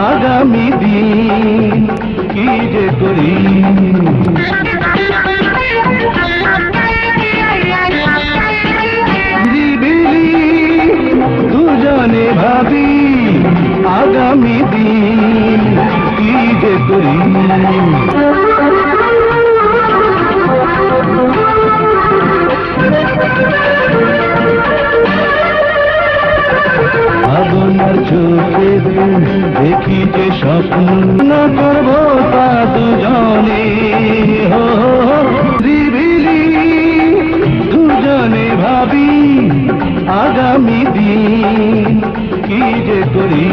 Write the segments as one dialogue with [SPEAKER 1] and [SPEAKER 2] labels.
[SPEAKER 1] আগামী দিন কি যে করি? দুজনে ভাবি আগামী দিন কি যে করি? স্বপ্ন করব তা দুজনে। হো দিবিলি দুজনে
[SPEAKER 2] ভাবি আগামী দিন কি যে করি।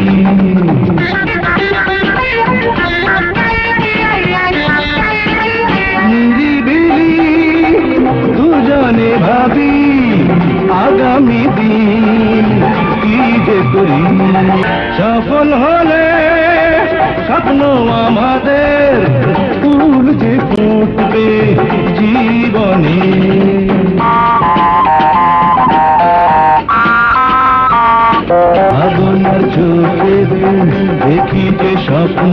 [SPEAKER 2] দুজনে ভাবি আগামী দিন যে করি
[SPEAKER 1] সফল হলে স্বপ্ন আমাদের ফুল যে ফুটবে জীবনে।
[SPEAKER 2] আগুন চোখে দেখি যে স্বপ্ন